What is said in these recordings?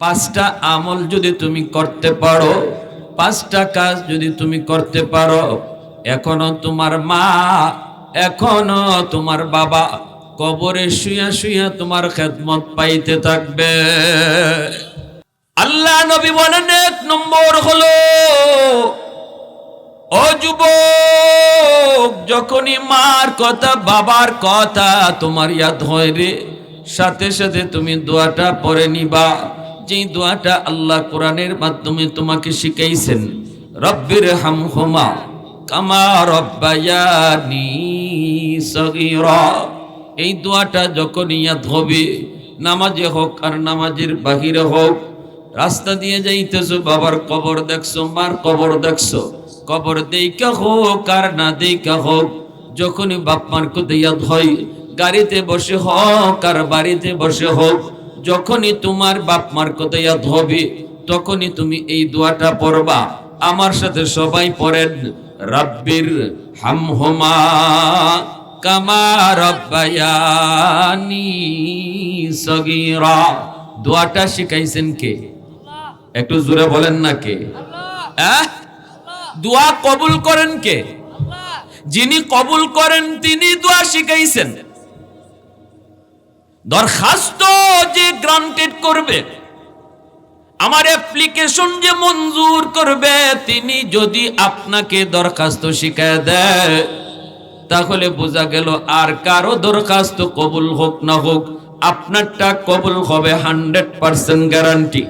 পাঁচটা আমল যদি তুমি করতে পারো, পাঁচটা কাজ যদি তুমি করতে পারো, এখনও তোমার মা, এখনও তোমার বাবা কবরে শুয়া শুয়া তোমার খেদমত পাইতে থাকবে। আল্লাহ নবী বলেন, এক নম্বর হলো, ও যুবক, যখনই মার কথা, বাবার কথা তোমার ইয়াদ হয় রে, সাথে সাথে তুমি দোয়াটা পরে নিবা। যে দোয়াটা আল্লাহ কোরআনের মাধ্যমে তোমাকে শিখাইছেন রব্বির হাম হোমা কামা রব্বায়ানি সগীরা। এই দোয়াটা যখন ইয়াদ হবে, নামাজে হোক আর নামাজের বাহিরে হোক, রাস্তা দিয়ে যাইতেছো, বাবার কবর দেখছ, মার কবর দেখছ, কবর দেইকা হোক আর না দেইকা হোক, যখনই বাপ মার কোথায় হয়, গাড়িতে বসে হোক আর বাড়িতে বসে হোক যখনই তোমার বাপ মার কোথায় হবে তখনই তুমি এই দোয়াটা পড়বা। আমার সাথে সবাই পড়েন রাব্বির হামহুমা কামা রব্বায়ানি সগীরা। দোয়াটা শিখাইছেন কে? একটু জোরে বলেন না কে? দোয়া কবুল করেন কে? যিনি কবুল করেন তিনি দোয়া শিখাইছেন। দরখাস্ত যে গ্রান্টেড করবে, আমার অ্যাপ্লিকেশন যে মঞ্জুর করবে, তিনি যদি আপনাকে দরখাস্ত শিখায় দেয়, তাহলে বোঝা গেল আর কারও দরখাস্ত কবুল হোক না হোক, আপনারটা কবুল হবে হান্ড্রেড পার্সেন্ট গ্যারান্টি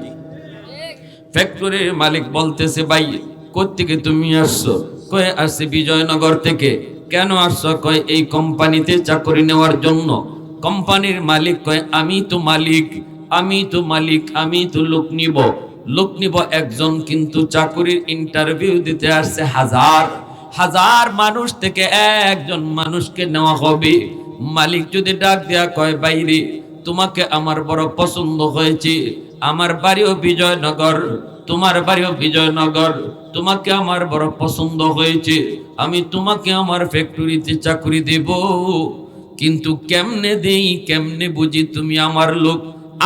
ফ্যাক্টরির মালিক বলতেছে, ভাই, কোত্থেকে তুমি আসছো? কয়ে আসছি বিজয়নগর থেকে। কেন আসছো? কয় এই কোম্পানিতে চাকরি নেওয়ার জন্য। কোম্পানির মালিক কয়, আমি তো মালিক, আমি তো মালিক, আমি তো লোক নিব। লোক নিব একজন, কিন্তু চাকরির ইন্টারভিউ দিতে আসছে হাজার। হাজার মানুষ থেকে একজন মানুষকে নেওয়া হবে। মালিক যদি ডাক দেয়া কয় বাইরে তোমাকে আমার বড় পছন্দ হয়েছে। আমার বাড়িও বিজয়নগর, তোমার বাড়িও বিজয়নগর, তোমাকে আমার বড় পছন্দ হয়েছে। আমি তোমাকে আমার ফ্যাক্টরিতে চাকরি দেব। কিন্তু কেমনে দেই, কেমনে বুঝি তুমি আমার লোক?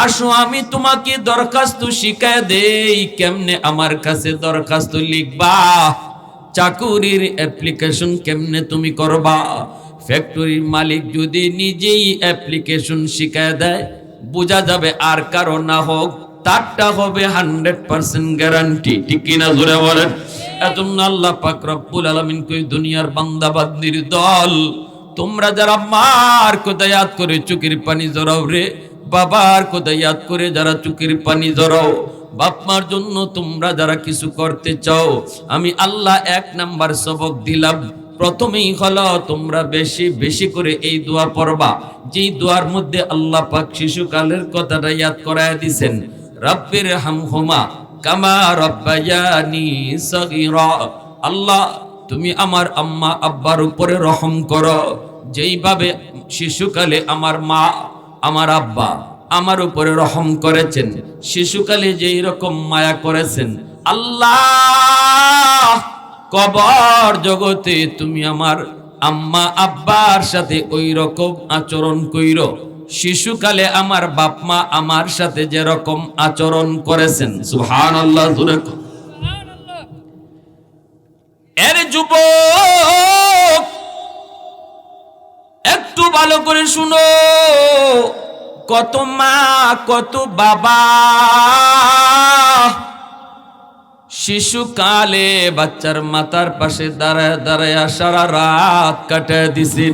আসো, আমি তোমাকে দরখাস্ত শিখায় দেই, কেমনে আমার কাছে দরখাস্ত লিখবা? চাকুরির অ্যাপ্লিকেশন কেমনে তুমি করবা? ফ্যাক্টরির মালিক যদি নিজেই অ্যাপ্লিকেশন শিখায় দেয়, বোঝা যাবে আর কারও না হোক, তারটা হবে হান্ড্রেড পার্সেন্ট গ্যারান্টি ঠিক কিনা ধরে বলেন? এজন্য আল্লাহ পাক রব্বুল আলামিন কই, দুনিয়ার বান্দা বান্দির দল। তোমরা যারা মার ইয়াদ করে চুকির পানি জড়াও রে, বাবার ইয়াদ করে যারা চুকির পানি জড়াও, বাপ মার জন্য তোমরা যারা কিছু করতে চাও, আমি আল্লাহ এক নাম্বার সবক দিলাম। প্রথমেই হলো, তোমরা বেশি বেশি করে এই দোয়া পড়বা। যেই দোয়ার মধ্যে আল্লাহ পাক শিশুকালের কথাটা ইয়াদ করায় দিছেন রব্বির হামহুমা কামা রব্বায়ানি সগীরা। আল্লাহ তুমি আমার আম্মা আব্বার উপরে রহম করো। যেইভাবে শিশুকালে আমার মা, আমার আব্বা আমার উপরে রহম করেছেন, শিশুকালে যেই রকম মায়া করেছেন, আল্লাহ কবর জগতে তুমি আমার আম্মা আব্বার সাথে ওই রকম আচরণ কইর। শিশুকালে আমার বাপ মা আমার সাথে যেরকম আচরণ করেছেন সুহান আল্লাহ যুবক, একটু ভালো করে শুনো, কত মা, কত বাবা। শিশুকালে বাচ্চার মাতার পাশে দাঁড়ায় দাঁড়ায় সারা রাত কাটায় দিছি।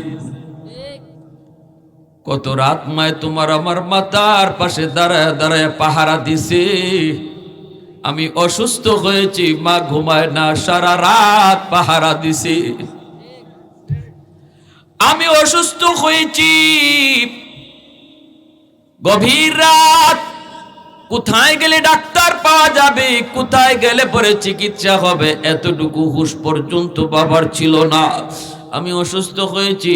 কত রাত মায় তোমার আমার মাতার পাশে দাঁড়ায় দাঁড়ায় পাহারা দিছে। আমি অসুস্থ হয়েছি, মা ঘুমায় না, সারা রাত পাহারা দিছে। আমি অসুস্থ হয়েছি, গভীর রাত। কোথায় গেলে ডাক্তার পাওয়া যাবে, কোথায় গেলে পরে চিকিৎসা হবে, এতটুকু হুশ পর্যন্ত বাবার ছিল না। আমি অসুস্থ হয়েছি,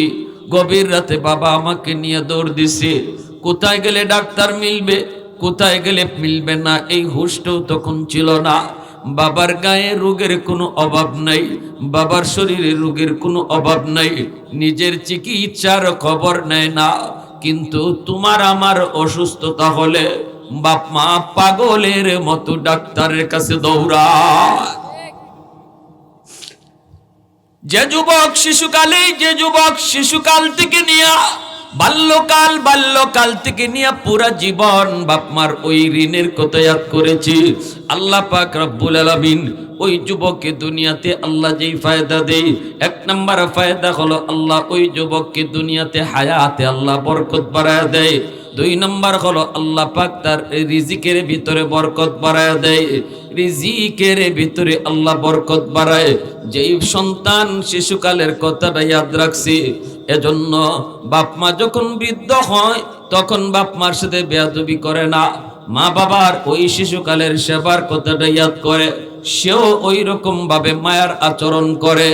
গভীর রাতে বাবা আমাকে নিয়ে দৌড় দিছে। কোথায় গেলে ডাক্তার মিলবে? কোথায় গেলে মিলবে না? এই হুশটাও তখন ছিল না। বাবার গায়ে রোগের কোনো অভাব নাই, বাবার শরীরে রোগের কোনো অভাব নাই, নিজের চিকিৎসার খবর নেয় না। কিন্তু তোমার আমার অসুস্থতা হলে বাপ মা পাগলের মতো ডাক্তারের কাছে দৌড়া যে যুবক শিশুকালে যে যুবক শিশুকাল থেকে নিয়ে বাল্যকাল বাল্যকাল থেকে নিয়ে পুরা জীবন বাপমার ওই ঋণের কথা করেছি। আল্লাহ পাক রব্বুল আলামিন ওই যুবককে দুনিয়াতে আল্লাহ যেই ফায়দা দেয় এক নাম্বার ফায়দা হলো আল্লাহ ওই যুবককে দুনিয়াতে হায়াতে আল্লাহ বরকত বাড়ায় দেয়। দুই নম্বর হলো আল্লাহ পাক তার রিজিকের ভিতরে বরকত বাড়ায় দেয়। রিজিকের ভিতরে আল্লাহ বরকত বাড়ায়। যেই সন্তান শিশুকালের কথাটা ইয়াদ রাখছি, এজন্য বাপ মা যখন বৃদ্ধ হয়, তখন বাপ মার সাথে বেয়াদবি করে না। মা বাবার ওই শিশুকালের সেবার কথাটা ইয়াদ করে। সেও ওই রকম ভাবে মায়ার আচরণ করে।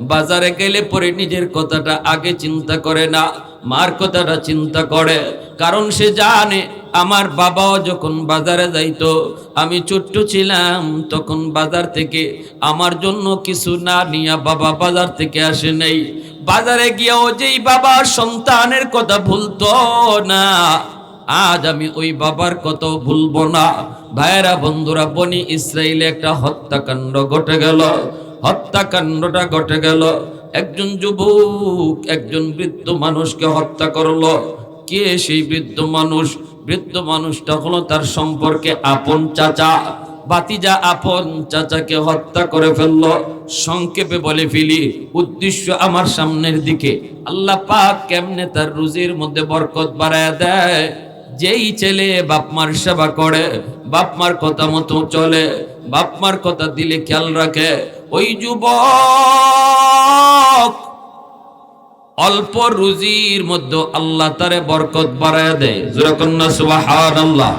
বাজারে গেলে পরে নিজের কথাটা আগে চিন্তা করে না, মার কথাটা চিন্তা করে। কারণ সে জানে, আমার বাবাও যখন বাজারে যাইতো, আমি ছোট্ট ছিলাম, তখন বাজার থেকে আমার জন্য কিছু না নিয়ে বাবা বাজার থেকে আসে নেই। বাজারে গিয়েও যেই বাবার সন্তানের কথা ভুলতো না আজ আমি ওই বাবার কত ভুলবো না। ভাইরা বন্ধুরা, বনি ইসরায়েলে একটা হত্যাকাণ্ড ঘটে গেল। হত্যাকাণ্ডটা ঘটে গেল। একজন যুবক, একজন বৃদ্ধ মানুষকে হত্যা করল। কে সেই বৃদ্ধ মানুষ? বৃদ্ধ মানুষটা হলো তার সম্পর্কে আপন চাচা। বাতিজা আপন চাচাকে হত্যা করে ফেলল। সংক্ষেপে বলে ফেলি, উদ্দেশ্য আমার সামনের দিকে। আল্লাহ পাক কেমনে তার রুজির মধ্যে বরকত বাড়ায় দেয়? যেই ছেলে বাপমার সেবা করে বাপমার কথা মতো চলে বাপমার কথা দিলে খেয়াল রাখে, ওই যুবক অল্প রুজির মধ্যে আল্লাহ তারে বরকত বাড়ায় দেয়। জোরাকন্যা সুবাহান আল্লাহ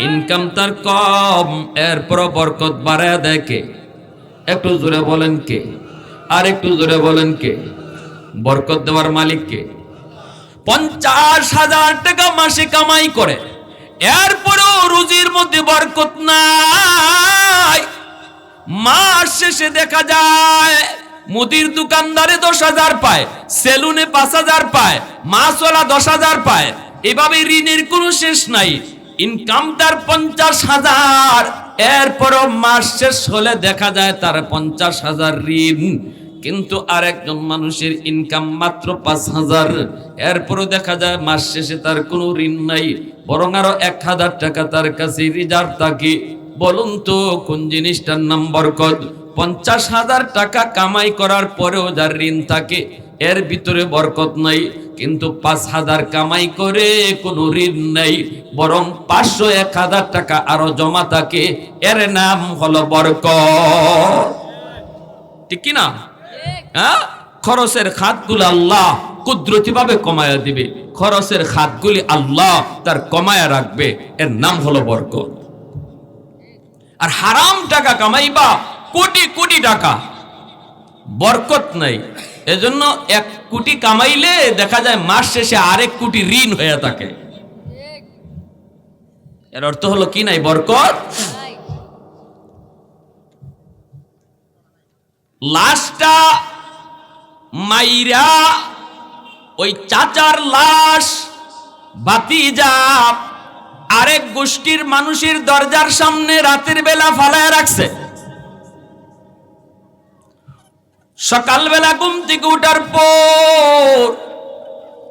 ইনকাম তার কম এরপর বরকত বাড়ায় দেয় কে? একটু জোরে বলেন কে? আর একটু জোরে বলেন কে? বরকত দেওয়ার মালিক কে? পঞ্চাশ হাজার টাকা মাসে কামাই করে। এরপরেও রুজির মধ্যে বরকত নাই। মাস শেষে দেখা যায়, মুদির দোকানদারে দশ হাজার পায়, সেলুনে পাঁচ হাজার পায়, মাছওয়ালা দশ হাজার পায়। এভাবে ঋণের কোনো শেষ নাই। ইনকাম তার পঞ্চাশ হাজার। এরপরও মাস শেষ হলে দেখা যায় তার পঞ্চাশ হাজার ঋণ। কিন্তু আরেকজন মানুষের ইনকাম মাত্র পাঁচ হাজার। এরপরও দেখা যায় মাস শেষে তার কোনো ঋণ নাই, বরং আরও এক হাজার টাকা তার কাছে রিজার্ভ থাকে। বলুন তো, কোন জিনিসটার নাম বরকত? পঞ্চাশ হাজার টাকা কামাই করার পরেও যার ঋণ থাকে, এর ভিতরে বরকত নাই। কিন্তু পাঁচ হাজার কামাই করে কোনো ঋণ নাই, বরং পাঁচশো এক হাজার টাকা আরও জমা থাকে। এর নাম হলো বরকত। ঠিক কি না হ্যাঁ? খরচের খাতগুলো আল্লাহ কুদরতি ভাবে কমায়া দিবে। খরচের খাতগুলি আল্লাহ তার কমায়া রাখবে। এর নাম হলো বরকত। আর হারাম টাকা কামাইবা কোটি কোটি টাকা। বরকত নাই। এজন্য এক কোটি কামাইলে দেখা যায় মাস শেষে আরেক কোটি ঋণ হয়ে থাকে। এর অর্থ হলো কি নাই? বরকত? লাশটা মাইরা ওই চাচার লাশ বাতিজা আরেক গোষ্ঠীর মানুষের দরজার সামনে রাতের বেলা ফালায় রাখছে। সকালবেলা ঘুম থেকে উঠার পর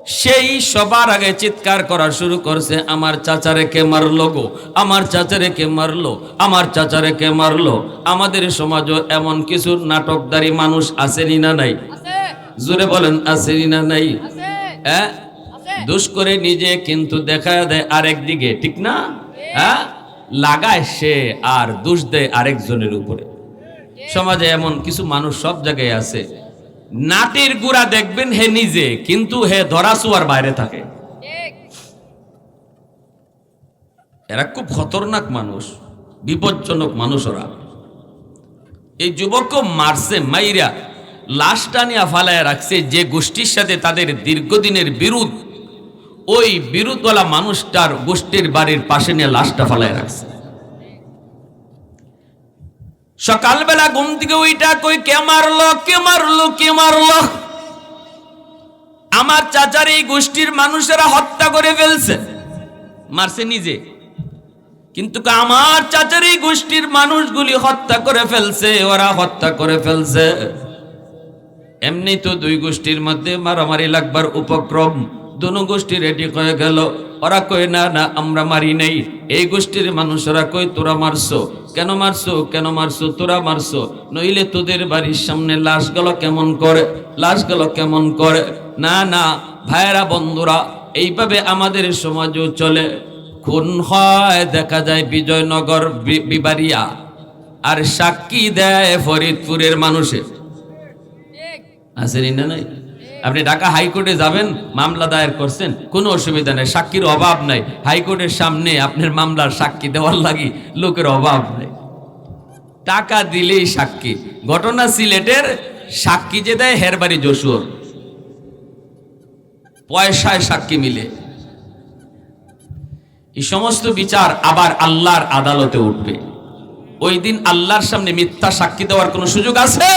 সেই সবার আগে চিৎকার করা শুরু করছে আমার চাচারে কে মারলো গো? আমার চাচারে কে মারলো? আমার চাচারে কে মারলো? আমাদের সমাজও এমন কিছু নাটকদারি মানুষ আসেনি না নাই? জোরে বলেন আসেনি না নাই? হ্যাঁ দুষ করে নিজে কিন্তু দেখা দেয় আরেক দিকে ঠিক না? হ্যাঁ? লাগায় সে আর দোষ দেয় আরেকজনের উপরে। সমাজে এমন কিছু মানুষ সব জায়গায় আছে। নাটের গুড়া দেখবেন হে নিজে, কিন্তু হে ধরাসুয়ার বাইরে থাকে। এরা খুব খতরনাক মানুষ, বিপজ্জনক মানুষ ওরা এই যুবককে মারছে, মাইরা লাশটা নিয়ে ফালায় রাখছে, যে গোষ্ঠীর সাথে তাদের দীর্ঘদিনের বিরোধ, ওই বিরোধওয়ালা মানুষটার গোষ্ঠীর বাড়ির পাশে নিয়ে লাশটা ফালায় রাখছে। সকালবেলা ঘুম থেকে ওইটা কই, কে মারলো কে মারলো কে মারলো? আমার চাচার এই গোষ্ঠীর মানুষেরা হত্যা করে ফেলছে। মারছে নিজে। কিন্তু আমার চাচারি গোষ্ঠীর মানুষগুলি হত্যা করে ফেলছে, ওরা হত্যা করে ফেলছে। এমনি তো দুই গোষ্ঠীর মধ্যে মারামারি লাগবার উপক্রম। দুনো গোষ্ঠী রেডি হয়ে গেল। ওরা কই না না আমরা মারি নেই। এই গোষ্ঠীর মানুষরা কই তোরা মারছো। কেন মারছো? কেন মারছো? তোরা মারছো। নইলে তোদের বাড়ির সামনে লাশগুলো কেমন করে? লাশগুলো কেমন করে? না না ভাইয়েরা বন্ধুরা এইভাবে আমাদের সমাজও চলে। খুন হয় দেখা যায় বিজয়নগর বি- বিবারিয়া আর সাক্ষী দেয় ফরিদপুরের মানুষে। আছেন না নাই? আপনি ঢাকা হাইকোর্টে যাবেন মামলা দায়ের করছেন কোনো অসুবিধা নেই সাক্ষীর অভাব নাই। হাইকোর্টের সামনে আপনার মামলার সাক্ষী দেওয়ার লাগি লোকের অভাব নেই। টাকা দিলেই সাক্ষী। ঘটনা সিলেটের সাক্ষী যে দেয় হেরবাড়ি যশুর। পয়সায় সাক্ষী মিলে। এই সমস্ত বিচার আবার আল্লাহর আদালতে উঠবে। ওই দিন আল্লাহর সামনে মিথ্যা সাক্ষী দেওয়ার কোনো সুযোগ আছে?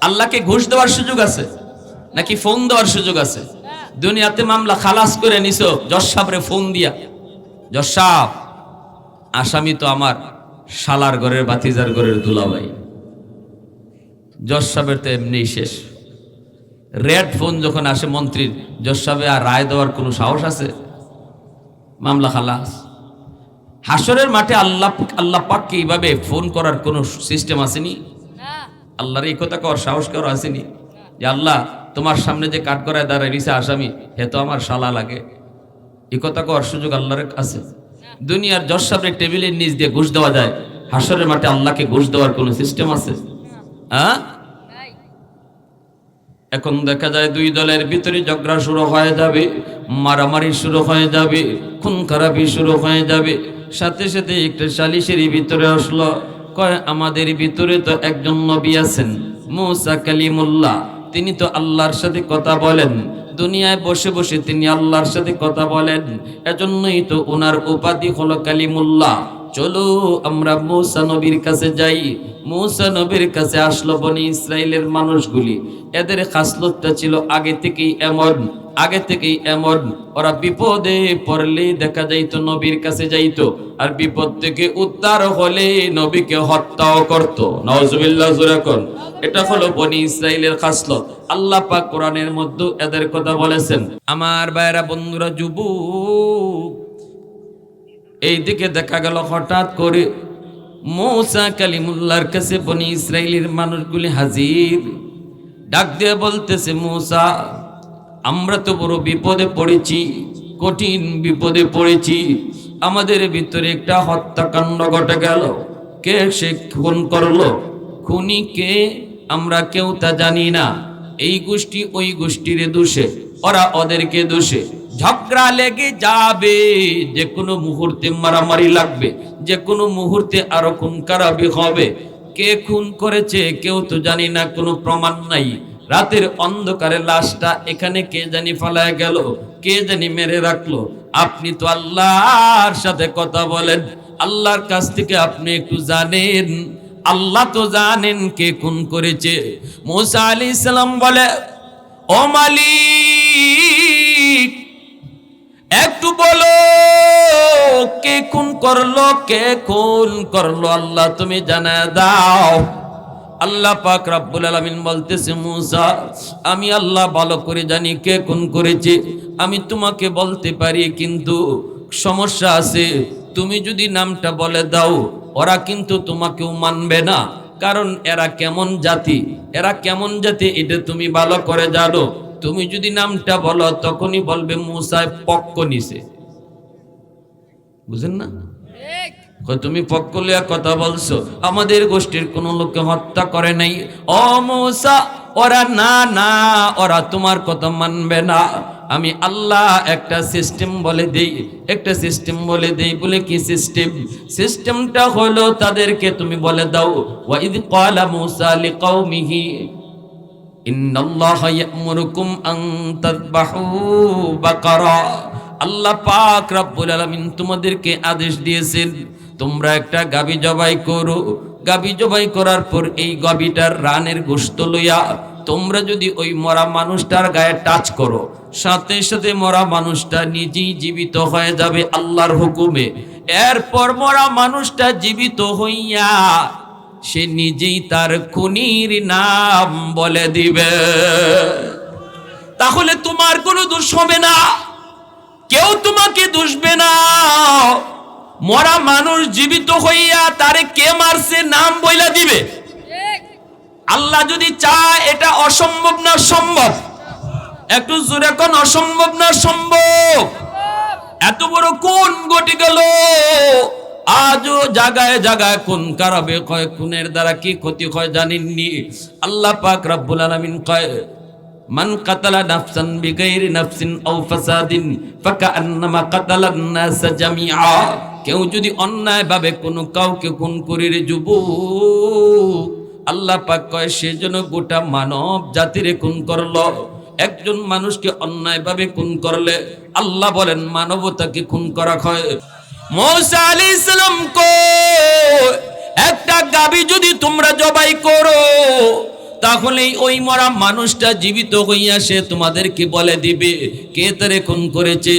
আল্লাহকে ঘুষ দেওয়ার সুযোগ আছে? নাকি ফোন দেওয়ার সুযোগ আছে? দুনিয়াতে মামলা খালাস করে নিছো সাহেবরে ফোন দিয়া। সাহেব আসামি তো আমার শালার ঘরের বাতিজার ঘরের দুলাভাই। জজ সাহেবের তো এমনি শেষ। রেড ফোন যখন আসে মন্ত্রীর সাহেবে আর রায় দেওয়ার কোনো সাহস আছে? মামলা খালাস। হাসরের মাঠে আল্লাহ আল্লাহ পাককে এইভাবে ফোন করার কোনো সিস্টেম আসেনি? আল্লাহর এই কথা কর সাহস কর আসেনি? যে আল্লাহ তোমার সামনে যে কাঠ করায় দাঁড়ায় রিসে আসামি, হে তো আমার শালা লাগে। এই কথা কর সুযোগ আল্লাহর আছে দুনিয়ার জজ সাহেবের টেবিলের নিচ দিয়ে ঘুষ দেওয়া যায়। হাসরের মাঠে আল্লাহকে ঘুষ দেওয়ার কোনো সিস্টেম আছে? হ্যাঁ? এখন দেখা যায় দুই দলের ভিতরে ঝগড়া শুরু হয়ে যাবে, মারামারি শুরু হয়ে যাবে, খুন খারাপি শুরু হয়ে যাবে। সাথে সাথে একটা সালিশের ভিতরে আসলো, কয়, আমাদের ভিতরে তো একজন নবী আছেন, মুসা কালিমুল্লাহ। তিনি তো আল্লাহর সাথে কথা বলেন। দুনিয়ায় বসে বসে তিনি আল্লাহর সাথে কথা বলেন। এজন্যই তো ওনার উপাধি হলো কালিমুল্লাহ। চলো আমরা মৌসা নবীর কাছে যাই। মৌসা নবীর কাছে আসলো বনি ইসরায়েলের মানুষগুলি। এদের খাসলতটা ছিল আগে থেকেই এমন, আগে থেকেই এমন। ওরা বিপদে পড়লে দেখা যাইতো নবীর কাছে যাইতো, আর বিপদ থেকে উদ্ধার হলে নবীকে হত্যাও করত। নওয়াজুবিল্লাহ জুরাকন এটা হলো বনি ইসরায়েলের খাসলত। আল্লাহ পাক কোরআনের মধ্যে এদের কথা বলেছেন। আমার ভাইরা বন্ধুরা, যুবক এই দিকে দেখা গেল হঠাৎ করে মৌসা কালিমুল্লার কাছে বনি ইসরায়েলের মানুষগুলি হাজির। ডাক দিয়ে বলতেছে, মৌসা, আমরা তো বড় বিপদে পড়েছি, কঠিন বিপদে পড়েছি। আমাদের ভিতরে একটা হত্যাকাণ্ড ঘটে গেল। কে সে খুন করল? খুনি কে? আমরা কেউ তা জানি না। এই গোষ্ঠী ওই গোষ্ঠীর দোষে, ওরা ওদেরকে দোষে। ঝগড়া লেগে যাবে। যে কোনো মুহূর্তে মারামারি লাগবে। যে কোনো মুহূর্তে আরও খুন খারাপি হবে। কে খুন করেছে কেউ তো জানি না, কোনো প্রমাণ নাই। রাতের অন্ধকারে লাশটা এখানে কে জানি ফালায় গেল, কে জানি মেরে রাখল। আপনি তো আল্লাহর সাথে কথা বলেন। আল্লাহর কাছ থেকে আপনি একটু জানেন। আল্লাহ তো জানেন কে খুন করেছে। মুসা আলী ইসলাম বলে, ও মালিক একটু বলো, কে খুন করল, কে খুন করল, আল্লাহ তুমি জানা দাও। আল্লাহ পাক রাব্বুল আলামিন বলতেছে, মুসা, আমি আল্লাহ ভালো করে জানি কে খুন করেছে। আমি তোমাকে বলতে পারি, কিন্তু সমস্যা আছে। তুমি যদি নামটা বলে দাও, ওরা কিন্তু তোমাকেও মানবে না। কারণ এরা কেমন জাতি? এরা কেমন জাতি, এটা তুমি ভালো করে জানো। তুমি যদি নামটা বলো তখনই বলবে মুসায় পক্ষ নিছে। বুঝেন না? তুমি পক্ষ লিয়া কথা বলছো আমাদের গোষ্ঠীর কোন লোককে হত্যা করে নাই। ও মৌসা ওরা না না ওরা তোমার কথা মানবে না। আমি আল্লাহ একটা সিস্টেম বলে দেই একটা সিস্টেম বলে দেই বলে কি সিস্টেম? সিস্টেমটা হলো তাদেরকে তুমি বলে দাও ওয়াইদ ক্বালা মূসা লিকাউমিহি আল্লাহ পাক রব্বুল আলামিন তোমাদেরকে আদেশ দিয়েছেন, তোমরা একটা গাবি জবাই করো। গাবি জবাই করার পর এই গাবিটার রানের গোশত লইয়া তোমরা যদি ওই মরা মানুষটার গায়ে টাচ করো, সাথে সাথে মরা মানুষটা নিজেই জীবিত হয়ে যাবে আল্লাহর হুকুমে। এরপর মরা মানুষটা জীবিত হইয়া সে নিজেই তার খুনির নাম বলে দিবে। তাহলে তোমার কোনো দোষ হবে না। কেউ তোমাকে দুষবে না। মরা মানুষ জীবিত হইয়া তারে কে মারছে নাম বইলা দিবে। আল্লাহ যদি চায় এটা অসম্ভব না সম্ভব। একটু জোরে কোন অসম্ভব না সম্ভব। এত বড় কোন ঘটে গেল? আজও জাগায় জাগায় কোন কারাবে, কয় কোনের দ্বারা কি ক্ষতি হয় জানেননি? আল্লাহ পাক রব্বুল আলামিন কয়, মান কাতালা নাফসান বিগাইরি নাফসিন আও ফাসাদিন ফাকান্নামা কাতালান নাস জামিআ। কেউ যদি অন্যায় ভাবে কোনো কাউকে খুন করে রে যুবক, আল্লাহ পাক কয় সেজন্য গোটা মানব জাতিরে খুন করল। একজন মানুষকে অন্যায়ভাবে খুন করলে আল্লাহ বলেন, মানবতাকে খুন করা হয়। মৌসা আলী ইসলাম কো একটা গাবি যদি তোমরা জবাই করো তাহলে ওই মরা মানুষটা জীবিত হইয়া সে তোমাদেরকে বলে দিবে, কে তারে খুন করেছে?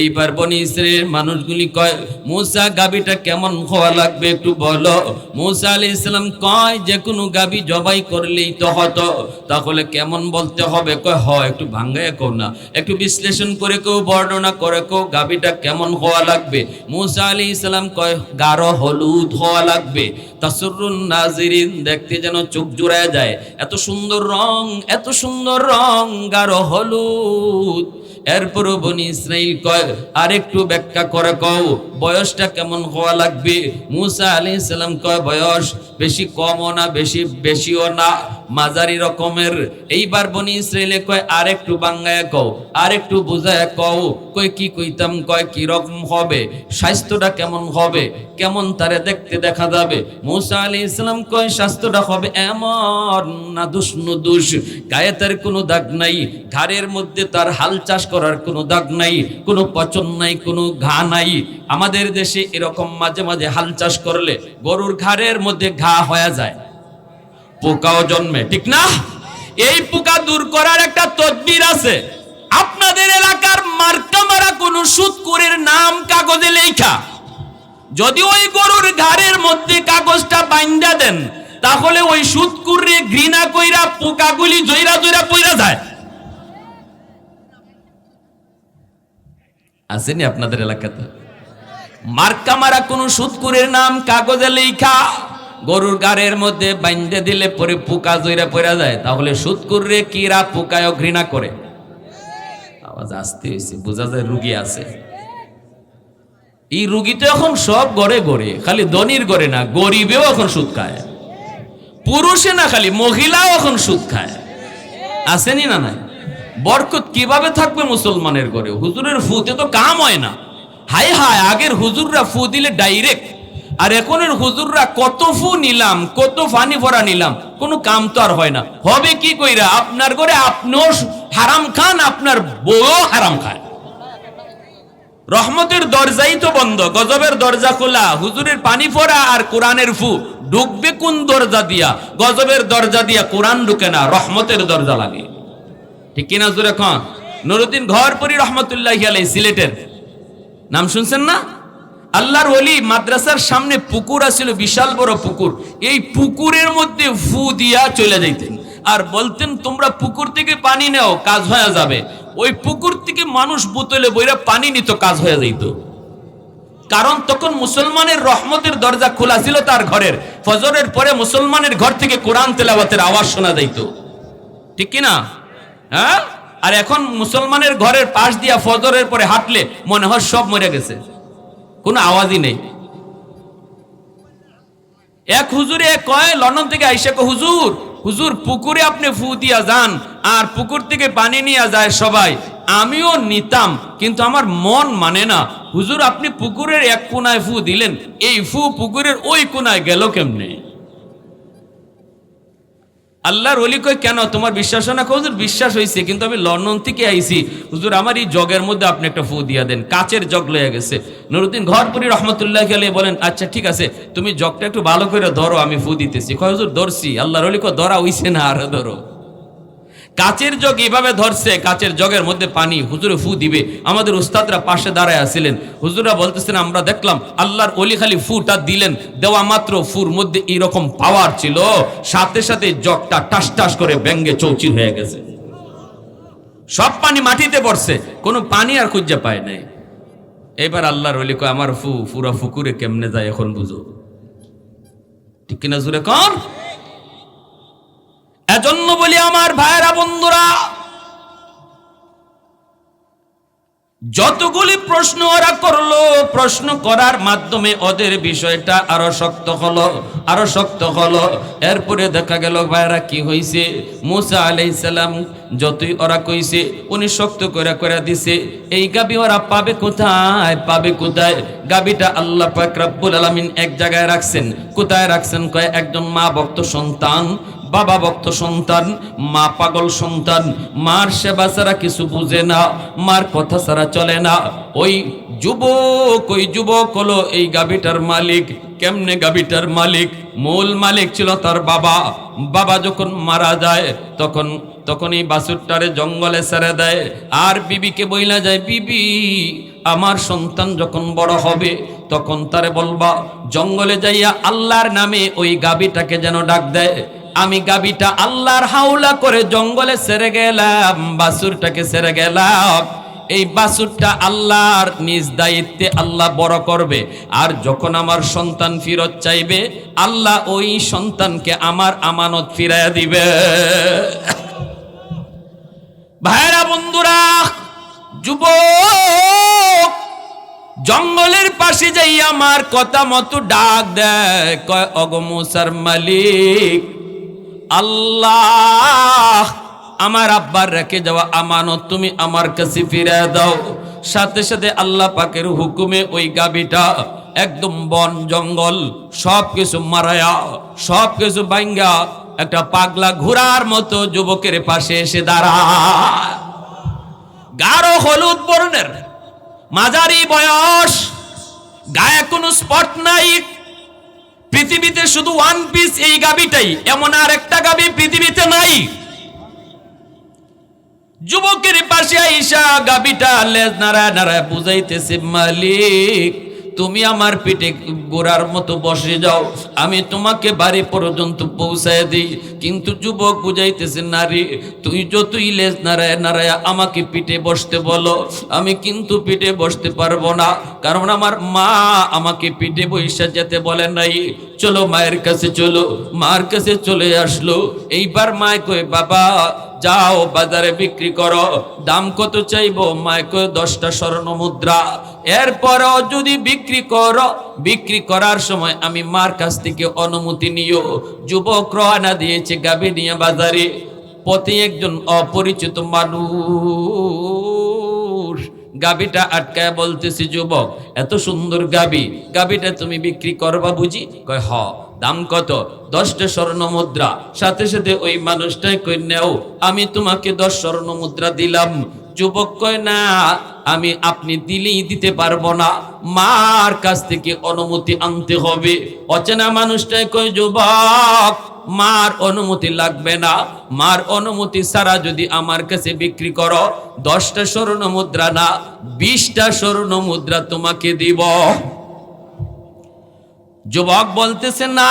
এইবার বনি ইসরায়েলের মানুষগুলি কয়, মুসা গাবিটা কেমন হওয়া লাগবে একটু বলো? মুসা আলি ইসলাম কয়, যে কোনো গাবি জবাই করলেই তো হতো। তাহলে কেমন বলতে হবে? কয় হয় একটু ভাঙ্গায় কো না। একটু বিশ্লেষণ করে কেউ বর্ণনা করে কেউ গাবিটা কেমন হওয়া লাগবে? মুসা আলী ইসলাম কয়, গাঢ় হলুদ হওয়া লাগবে। নাজিরিন, দেখতে যেন চোখ জুড়ায় যায়। এত সুন্দর রং, এত সুন্দর রং, গাঢ় হলুদ। এরপর বনি ইসরাইল কয় আর একটু ব্যাখ্যা করে কও, বয়সটা কেমন হওয়া লাগবে? মুসা আলাইহিস সালাম কয়, বয়স বেশি কমও না, বেশি, বেশিও না। মাঝারি রকমের। এইবার বনি ইসরাইলে কয় আর একটু বাঙ্গায় কও আর একটু বুঝায় কও কই কি কইতাম, কয় কি রকম হবে, স্বাস্থ্যটা কেমন হবে, কেমন তারে দেখতে দেখা যাবে। মুসা আলী ইসলাম কয়, স্বাস্থ্যটা হবে এমন না দুষ দুষ, গায়ে তার কোনো দাগ নাই, ঘাড়ের মধ্যে তার হাল চাষ করার কোনো দাগ নাই, কোনো পচন নাই, কোনো ঘা নাই। আমাদের দেশে এরকম মাঝে মাঝে হাল চাষ করলে গরুর ঘাড়ের মধ্যে ঘা হয়ে যায়। পোকাও জন্মে, ঠিক না? এই পোকা দূর করার একটা তদবির আছে। আপনাদের এলাকার মার্কা মারা কোন সুৎকুরের নাম কাগজে লেখা। যদি ওই গরুর ঘাড়ের মধ্যে কাগজটা বাইন্দা দেন, তাহলে ওই সুৎকুরে ঘৃণা কইরা পোকাগুলি জইরা জইরা পইরা যায়। আসেনি আপনাদের এলাকাতে? মার্কা মারা কোন সুৎকুরের নাম কাগজে লেখা। গরুর গাড়ের মধ্যে বাইন্দে দিলে পরে পোকা জইরা পড়া যায়, তাহলে সুৎকুর রে কিরা পোকায় ঘৃণা করে। আওয়াজ আসতে হয়েছে বোঝা যায় রুগী আছে। এই রুগী তো এখন সব গড়ে গড়ে, খালি ধনির গড়ে না, গরিবেও এখন সুদ খায়। পুরুষে না খালি, মহিলাও এখন সুদ খায়। আসেনি না নাই? বরকত কীভাবে থাকবে মুসলমানের ঘরে? হুজুরের ফুতে তো কাম হয় না। হায় হায়, আগের হুজুররা ফু দিলে ডাইরেক্ট আর এখনের হুজুররা কত ফু নিলাম, কত ফানি ভরা নিলাম, কোনো কাম তো আর হয় না। হবে কি কইরা, আপনার ঘরে আপনিও হারাম খান, আপনার বউও হারাম খায়। রহমতের দরজাই তো বন্ধ, গজবের দরজা খোলা, হুজুরের পানি ফোরা আর কোরআনের ফু। ঢুকবে কোন দরজা দিয়া? গজবের দরজা দিয়া কোরআন ঢুকে না, রহমতের দরজা লাগে। ঠিক কিনা জোরে খান নুরুদ্দিন ঘরপুরি রহমতুল্লাহ আলাই সিলেটের। নাম শুনছেন না? আল্লাহর ওলি মাদ্রাসার সামনে পুকুর আছিল, বিশাল বড় পুকুর। এই পুকুরের মধ্যে ফু দিয়া চলে যাইতেন। আর বলতেন, তোমরা পুকুর থেকে পানি নেও, কাজ হয়ে যাবে। ওই পুকুর থেকে মানুষ বোতলে বইরা পানি নিত, কাজ হয়ে যাইত। কারণ তখন মুসলমানের রহমতের দরজা খোলা ছিল তার ঘরের। ফজরের পরে মুসলমানের ঘর থেকে কোরআন তেলাওয়াতের আওয়াজ শোনা যাইত। ঠিক কি না? হ্যাঁ? আর এখন মুসলমানের ঘরের পাশ দিয়া ফজরের পরে হাঁটলে মনে হয় সব মরে গেছে। কোনো আওয়াজই নেই। এক হুজুরে কয়, লন্ডন থেকে আইসে হুজুর হুজুর, পুকুরে আপনি ফু দিয়া যান, আর পুকুর থেকে পানি নিয়ে যায় সবাই। আমিও নিতাম, কিন্তু আমার মন মানে না। হুজুর, আপনি পুকুরের এক কোনায় ফু দিলেন, এই ফু পুকুরের ওই কোনায় গেল কেমনে? আল্লাহর অলি কই কেন? তোমার বিশ্বাস না? হুজুর, বিশ্বাস হয়েছে কিন্তু আমি লন্ডন থেকে আইছি। হুজুর, আমার এই জগের মধ্যে আপনি একটা ফু দিয়া দেন। কাচের জগ লয়ে গেছে। নুরুদ্দিন ঘরপুরি রহমতুল্লাহ খেলে বলেন আচ্ছা ঠিক আছে, তুমি জগটা একটু ভালো করে ধরো, আমি ফু দিতেছি। কয়, হুজুর, ধরছি। আল্লাহর অলি কয়, ধরা হইছে না, আর ধরো। কাচের জগ এভাবে ধরছে, কাচের জগের মধ্যে পানি। হুজুরে ফু দিবে। আমাদের উস্তাদরা পাশে দাঁড়ায় আসছিলেন হুজুরা বলতেছেন, আমরা দেখলাম আল্লাহর অলি খালি ফুটা দিলেন। দেওয়া মাত্র ফুর মধ্যে এরকম পাওয়ার ছিল। সাথে সাথে জগটা টাস টাস করে ব্যঙ্গে চৌচির হয়ে গেছে। সব পানি মাটিতে পড়ছে। কোনো পানি আর খুঁজে পায় নাই। এবার আল্লাহর অলি কয়, আমার ফু, ফুরা ফুকুরে কেমনে যায় এখন বুঝো? ঠিক কিনা জুড়ে কর এজন্য বলি আমার ভাইয়েরা বন্ধুরা, যতগুলি প্রশ্ন ওরা করল, প্রশ্ন করার মাধ্যমে ওদের বিষয়টা আরও শক্ত হলো, আরও শক্ত হলো। এরপরে দেখা গেল ভাইরা কি হয়েছে মুসা আলাইসালাম যতই ওরা কইছে, উনি শক্ত করে করে দিছে, এই গাবি ওরা পাবে কোথায়? পাবে কোথায়? গাবিটা আল্লাহ পাক রব্বুল আলামিন এক জায়গায় রাখছেন। কোথায় রাখছেন? কয়, একজন মা ভক্ত সন্তান বাবা ভক্ত সন্তান, মা পাগল সন্তান, মার সেবা ছাড়া কিছু বুঝে না, মার কথা ছাড়া চলে না। ওই যুবক ওই যুবক হলো এই গাবিটার মালিক। কেমনে গাবিটার মালিক? মূল মালিক ছিল তার বাবা। বাবা যখন মারা যায়, তখন তখন এই বাসুরটারে জঙ্গলে ছেড়ে দেয়। আর বিবিকে বইলা যায়, বিবি, আমার সন্তান যখন বড় হবে, তখন তারে বলবা, জঙ্গলে যাইয়া আল্লাহর নামে ওই গাবিটাকে যেন ডাক দেয়। আমি গাবিটা আল্লাহর হাওলা করে জঙ্গলে সেরে গেলাম, বাসুরটাকে সেরে গেলাম। এই বাসুরটা আল্লাহর নিজ দায়িত্বে আল্লাহ বড় করবে। আর যখন আমার সন্তান ফিরত চাইবে, আল্লাহ ওই সন্তানকে আমার আমানত ফিরাইয়া দিবে। ভাইরা বন্ধুরা, যুবক, জঙ্গলের পাশে যাই আমার কথা মতো ডাক দেয়, কয় অগমুসার মালিক আল্লাহ, আমার আব্বার রেখে যাওয়া আমানত তুমি আমার কাছে ফিরে দাও। সাথে সাথে আল্লাহ পাকের হুকুমে ওই গাবিটা একদম বন, জঙ্গল সব কিছু মারায়া সব কিছু বাইঙ্গা একটা পাগলা ঘোড়ার মতো যুবকের পাশে এসে দাঁড়ায়। গাঢ় হলুদ বর্ণের মাঝারি বয়স, গায়ে কোনো স্পট নাই পৃথিবীতে শুধু ওয়ান পিস এই গাবিটাই, এমন আর একটা গাবি পৃথিবীতে নাই। যুবকের পাশে আইসা গাবিটা লেজ নারায় নারায় বুঝাইতেছে মালিক তুমি আমার পিঠে গোড়ার মতো বসে যাও। আমি তোমাকে বাড়ি পর্যন্ত পৌঁছায় দিই। কিন্তু যুবক বুঝাইতেছে, নারী, তুই যতই লেজ নাড়ায় নাড়ায় আমাকে পিঠে বসতে বলো। আমি কিন্তু পিঠে বসতে পারব না। কারণ আমার মা আমাকে পিঠে বৈশা যেতে বলে নাই। চলো মায়ের কাছে চলো। মার কাছে চলে আসলো। এইবার মায় কই বাবা যাও বাজারে বিক্রি করো। দাম কত চাইব? মায়কে দশটা স্বর্ণ মুদ্রা। এরপরও যদি বিক্রি করো, বিক্রি করার সময় আমি মার কাছ থেকে অনুমতি নিও। যুবক রওনা দিয়েছে গাবি নিয়ে বাজারে। পথে একজন অপরিচিত মানুষ। গাবিটা আটকায় বলতেছি, যুবক, এত সুন্দর গাবি গাবিটা তুমি বিক্রি করবা বুঝি? কয়, হ। দাম কত? দশটা স্বর্ণ মুদ্রা। সাথে সাথে ওই মানুষটাই কই, নেও, আমি তোমাকে দশ স্বর্ণ মুদ্রা দিলাম। যুবক কয়, না, আমি আপনি দিলেই দিতে পারব না। মার কাছ থেকে অনুমতি আনতে হবে। অচেনা মানুষটাই কয়, যুবক, মার অনুমতি লাগবে না। মার অনুমতি ছাড়া যদি আমার কাছে বিক্রি করো, দশটা স্বর্ণ মুদ্রা না, বিশটা স্বর্ণ মুদ্রা তোমাকে দিব। যুবক বলতেছে, না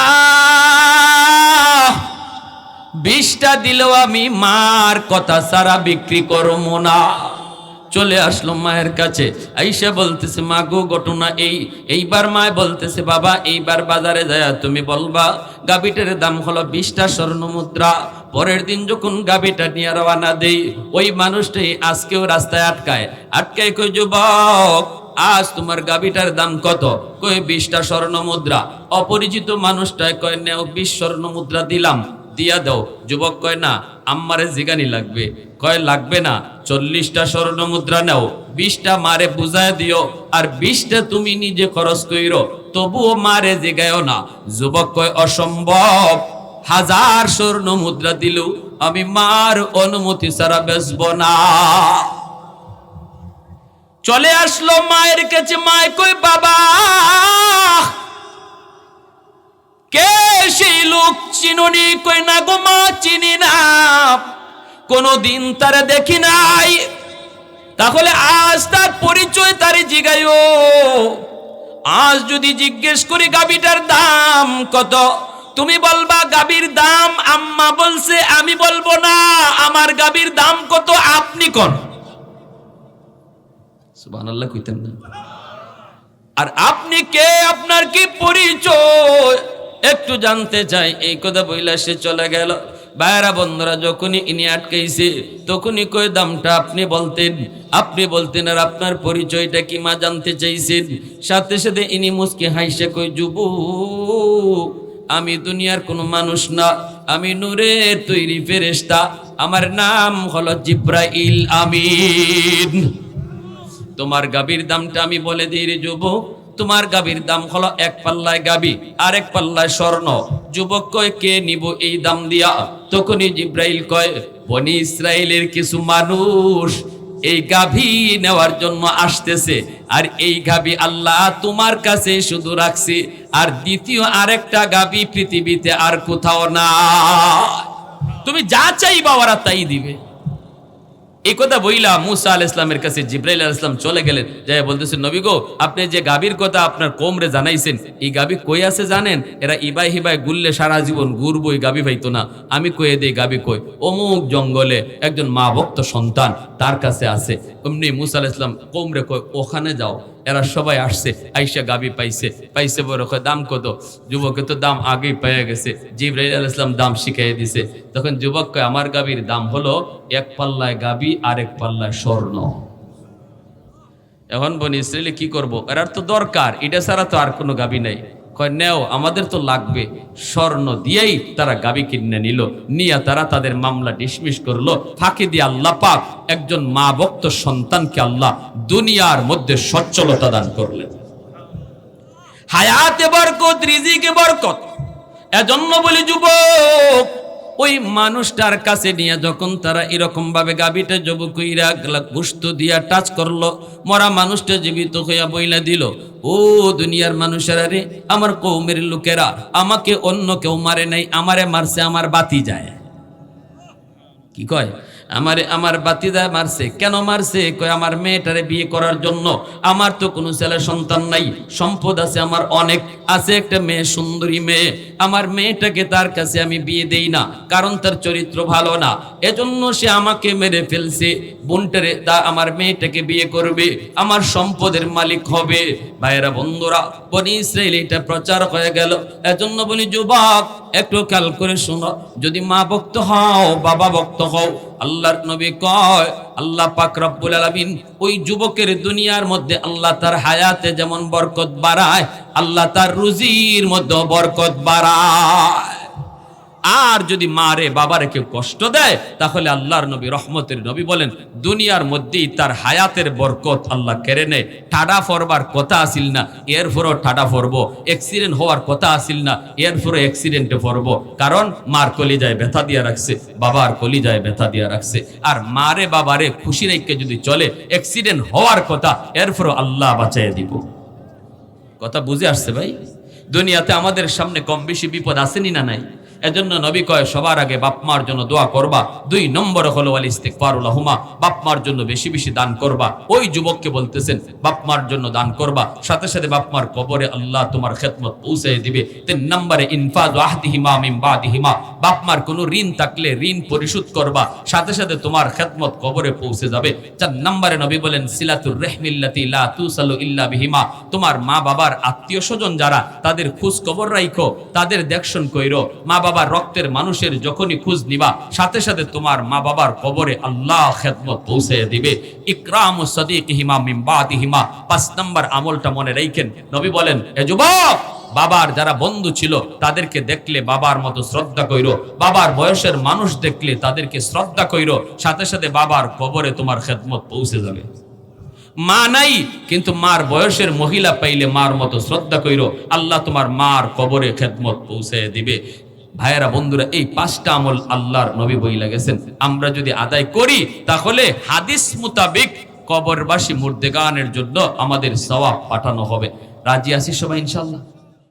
বিষটা দিলেও আমি মার কথা সারা বিক্রি করব না। চলে আসলো মায়ের কাছে। আইসা বলতেছে, মা গো, ঘটনা এই। এইবার মায় বলতেছে, বাবা, এইবার বাজারে যায় তুমি বলবা গাবিটার দাম হলো বিশটা স্বর্ণ মুদ্রা। পরের দিন যখন গাবিটা নিয়ে রওনা দেই, ওই মানুষটাই আজকেও রাস্তায় আটকায়। আটকায় কই যুবক আজ তোমার গাবিটার দাম কত? কই, বিশটা স্বর্ণ মুদ্রা। অপরিচিত মানুষটায় কয়, নেও, বিশ স্বর্ণ মুদ্রা দিলাম, দিয়া দাও। যুবক কয়, না, আম্মারে জিগানি লাগবে। কয়, লাগবে না, চল্লিশটা স্বর্ণ মুদ্রা নাও, বিশটা মারে বুঝায় দিও, আর বিশটা তুমি নিজে খরচ কইরো, তবুও মারে জিগায়ও না। যুবক কয়, অসম্ভব, হাজার স্বর্ণ মুদ্রা দিলেও আমি মার অনুমতি ছাড়া বেচব না। চলে আসলো মায়ের কাছে, মায় কই বাবা? কে সেই লোক চিনুনি? কই না গো মা, চিনি না। কোনদিন তারে দেখি নাই। তাহলে আজ তার পরিচয় তারে জিগাইও। আজ যদি জিজ্ঞেস করি গাবিটার দাম কত? তুমি বলবা গাবির দাম আম্মা বলছে, আমি বলব না, আমার গাবির দাম কত, আপনি কোন? সুবহানাল্লাহ কইতেন না। আর আপনি কে? আপনার কি পরিচয়? একটু জানতে চাই। এই কথা বইলা সে চলে গেল। বাইরা বন্ধুরা, যখনই ইনি আটকাইছে, তখনই কই দামটা আপনি বলতেন? আপনি বলতেন, আর আপনার পরিচয়টা কি মা জানতে চাইছেন? সাথে সাথে ইনি মুসকে হাইসে কই যুব আমি দুনিয়ার কোনো মানুষ না। আমি নূরের তৈরি ফেরেশতা। আমার নাম হলো জিব্রাইল আমিন। তোমার গাবির দামটা আমি বলে দিই রে যুবক। তোমার গাবির দাম হলো এক পাল্লায় গাবি আর এক পাল্লায় স্বর্ণ। যুবক কয়, কে নিব এই দাম দিয়া? তখনই জিব্রাইল কয়, বনি ইসরায়েলের কিছু মানুষ এই গাভী নেওয়ার জন্য আসতেছে। আর এই গাভী আল্লাহ তোমার কাছে শুধু রাখছে। আর দ্বিতীয় আরেকটা গাভী পৃথিবীতে আর কোথাও না তুমি যা চাইবা ওরা তাই দিবে। এই কথা বইলা মুসা আল ইসলামের কাছে জিব্রাইল আল ইসলাম চলে গেলেন। যাই বলতেছেন নবী গো, আপনি যে গাবির কথা আপনার কোমরে জানাইছেন, এই গাবি কই আছে জানেন? এরা ইবাই হিবাই গুললে সারা জীবন ঘুরবো, এই গাবি ভাইতো না। আমি কয়ে দেই গাবি কই? অমুক জঙ্গলে একজন মা ভক্ত সন্তান তার কাছে আছে। অমনি মুসা আল ইসলাম কোমরে কয় ওখানে যাও। এরা সবাই আসছে, আইসা গাবি পাইছে। পাইছে বড় দাম কত? যুবকে তো দাম আগেই পেয়ে গেছে। জিব্রাইল আল ইসলাম দাম শিখাই দিছে। তখন যুবক কয়, আমার গাবির দাম হলো এক পাল্লায় গাবি আর এক পাল্লায় স্বর্ণ। এখন বনি ইসরায়েলে কি করব? এরার তো দরকার। এটা ছাড়া তো আর কোনো গাবি নাই। কয়, নেও, আমাদের তো লাগবে স্বর্ণ দিয়েই তারা গাবি কিনে নিল। নিয়ে তারা তাদের মামলা ডিসমিস করল। ফাঁকি দিয়ে আল্লাহ পাক একজন মা ভক্ত সন্তানকে আল্লাহ দুনিয়ার মধ্যে সচ্ছলতা দান করলেন। হায়াতে বরকত, রিজিকে বরকত। এজন্য বলি যুবক ওই মানুষটার কাছে নিয়ে যখন তারা এরকমভাবে গাবিটা যুবক ইরা গুস্ত দিয়া টাচ করল, মরা মানুষটা জীবিত হইয়া বইলা দিল, ও দুনিয়ার মানুষেরা রে, আমার কৌমের লোকেরা, আমাকে অন্য কেউ মারে নাই, আমারে মারছে, আমার বাতি যায়। কি কয়? আমারে আমার বাতিদা মারছে। কেন মারছে? কয়, আমার মেয়েটারে বিয়ে করার জন্য। আমার তো কোনো ছেলে সন্তান নাই, সম্পদ আছে আমার অনেক, আছে একটা মেয়ে, সুন্দরী মেয়ে। আমার মেয়েটাকে তার কাছে আমি বিয়ে দেই না, কারণ তার চরিত্র ভালো না। এজন্য সে আমাকে মেরে ফেলছে, বোনটারে তা আমার মেয়েটাকে বিয়ে করবে, আমার সম্পদের মালিক হবে। ভাইয়েরা, বন্ধুরা, বনি ইসরায়েল এটা প্রচার হয়ে গেল। এজন্য বলি, যুবক, একটু কাল করে শোনো। যদি মা ভক্ত হও, বাবা ভক্ত হও আল্লাহর নবী কয়, আল্লাহ পাক রব্বুল আলামিন ওই যুবকের দুনিয়ার মধ্যে আল্লাহ তার হায়াতে যেমন বরকত বাড়ায়, আল্লাহ তার রুজির মধ্যে বরকত বাড়ায়। আর যদি মারে বাবারে কেউ কষ্ট দেয়, তাহলে আল্লাহর নবী, রহমতের নবী বলেন, দুনিয়ার মধ্যেই তার হায়াতের বরকত আল্লাহ কেড়ে নেয়। ঠাডা ফরবার কথা আসিল না এরপরও ঠাডা ফরবো। অ্যাক্সিডেন্ট হওয়ার কথা আসিল না এরপরও অ্যাক্সিডেন্টে ফরবো। কারণ মার কলি যায় ব্যথা দিয়া রাখছে, বাবার কলি যায় ব্যথা দিয়া রাখছে। আর মারে বাবারে খুশি রেখে যদি চলে অ্যাক্সিডেন্ট হওয়ার কথা এরপরও আল্লাহ বাঁচাইয়া দিব। কথা বুঝে আসছে ভাই? দুনিয়াতে আমাদের সামনে কম বেশি বিপদ আসেনি না নাই? এজন্য নবী কয়, সবার আগে বাপ মার জন্য দোয়া করবা। দুই নম্বর হলো আল ইস্তেকফারুল হুমা বাপ মার জন্য বেশি বেশি দান করবা। ওই যুবককে বলতেছেন, বাপ মার জন্য দান করবা সাথে সাথে বাপ মার কবরে আল্লাহ তোমার খেদমত পৌঁছে দিবে। তিন নম্বরে, ইনফাজ আহদিহিমা মিন বাদিহিমা বাপ মার কোনো ঋণ থাকলে ঋণ পরিশোধ করবা, সাথে সাথে তোমার খেদমত কবরে পৌঁছে যাবে। চার নম্বরে নবী বলেন, সিলাতুর রেহমিল্লাতি লা তুসালু ইল্লা বিহিমা তোমার মা বাবার আত্মীয় স্বজন যারা, তাদের খোঁজ খবর রাখো তাদের দেখশন কইরো। মা বাবার রক্তের মানুষের যখনই খোঁজ নিবা, সাথে সাথে তোমার মা বাবার কবরে আল্লাহ খেদমত পৌঁছে দিবে। ইকরাম সদিকহিমা মিন বাদিহিমা। পাঁচ নম্বর আমলটা মনে রাখেন নবী বলেন, এ যুবক, বাবার যারা বন্ধু ছিল, তাদেরকে দেখলে বাবার মতো শ্রদ্ধা কইরো। বাবার বয়সের মানুষ দেখলে তাদেরকে শ্রদ্ধা কইরো। সাথে সাথে বাবার কবরে তোমার খেদমত পৌঁছে যাবে। মা নাই, কিন্তু মার বয়সের মহিলা পাইলে মার মতো শ্রদ্ধা কইরো। আল্লাহ তোমার মার কবরে খেদমত পৌঁছে দিবে। ভাইয়েরা, বন্ধুরা, এই পাঁচটা আমল আল্লাহর নবী বইলা গেছেন। আমরা যদি আদায় করি, তাহলে হাদিস মোতাবেক কবরবাসী মুর্দেগানের জন্য আমাদের সওয়াব পাঠানো হবে। রাজি আসি সবাই ইনশাল্লাহ